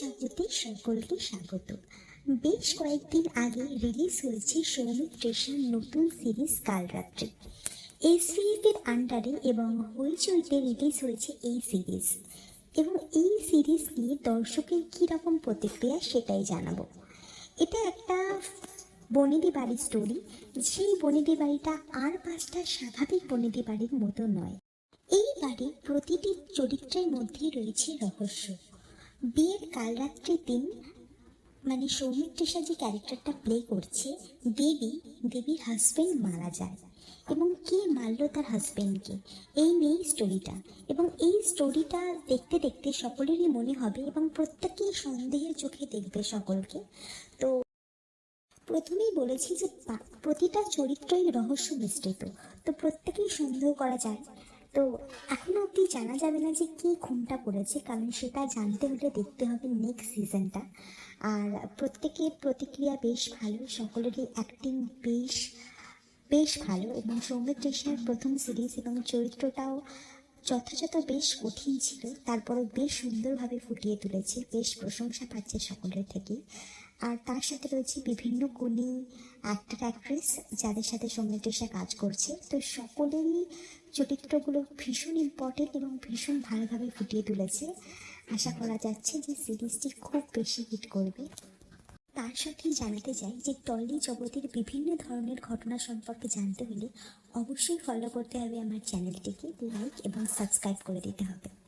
জগতে সকলকে স্বাগত। বেশ কয়েকদিন আগে রিলিজ হয়েছে সৌমিক রেশার নতুন সিরিজ কালরাত্রি এসভিএফ এর আন্ডারে এবং হইচইতে রিলিজ হয়েছে এই সিরিজ এবং এই সিরিজ নিয়ে দর্শকের কীরকম প্রতিক্রিয়া সেটাই জানাব। এটা একটা বনেদি বাড়ির স্টোরি সেই বনেদি বাড়িটা আর পাঁচটা স্বাভাবিক বনেদি বাড়ির মতো নয়। এই বাড়ির প্রতিটি চরিত্রের মধ্যেই রয়েছে রহস্য। বিয়ের কাল রাত্রির দিন মানে সৌমিক তৃষা যে ক্যারেক্টারটা প্লে করছে, দেবী দেবীর হাজবেন্ড মারা যায়। এবং কে মারলো তার হাজব্যান্ডকে এই নিয়েই স্টোরিটা এবং এই স্টোরিটা দেখতে দেখতে সকলেরই মনে হবে এবং প্রত্যেকেই সন্দেহের চোখে দেখবে সকলকে। তো প্রথমেই বলেছি যে প্রতিটা চরিত্রই রহস্য মিশ্রিত তো প্রত্যেকেই সন্দেহ করা যায়। তো জানা যাবে না যে কে খুনটা করেছে, কারণ সেটা জানতে হলে দেখতে হবে নেক্সট সিজনটা আর প্রত্যেকের প্রতিক্রিয়া বেশ ভালো, সকলেরই অ্যাক্টিং বেশ বেশ ভালো এবং সৌমিক রেশার প্রথম সিরিজ এবং চরিত্রটাও যথাযথ বেশ কঠিন ছিল, তারপরও বেশ সুন্দরভাবে ফুটিয়ে তুলেছে, বেশ প্রশংসা পাচ্ছে সকলের থেকে আর তার সাথে রয়েছে বিভিন্ন গুণী অ্যাক্টর অ্যাক্ট্রেস যাদের সাথে সৌমিক রেশা কাজ করছে। তো সকলেরই চরিত্রগুলো ভীষণ ইম্পর্টেন্ট এবং ভীষণ ভালোভাবে ফুটিয়ে তুলেছে। আশা করা যাচ্ছে যে সিরিজটি খুব বেশি হিট করবে। তার সাথেই জানাতে চাই যে টলি জগতের বিভিন্ন ধরনের ঘটনা সম্পর্কে জানতে হলে অবশ্যই ফলো করতে হবে আমার চ্যানেলটিকে লাইক এবং সাবস্ক্রাইব করে দিতে হবে।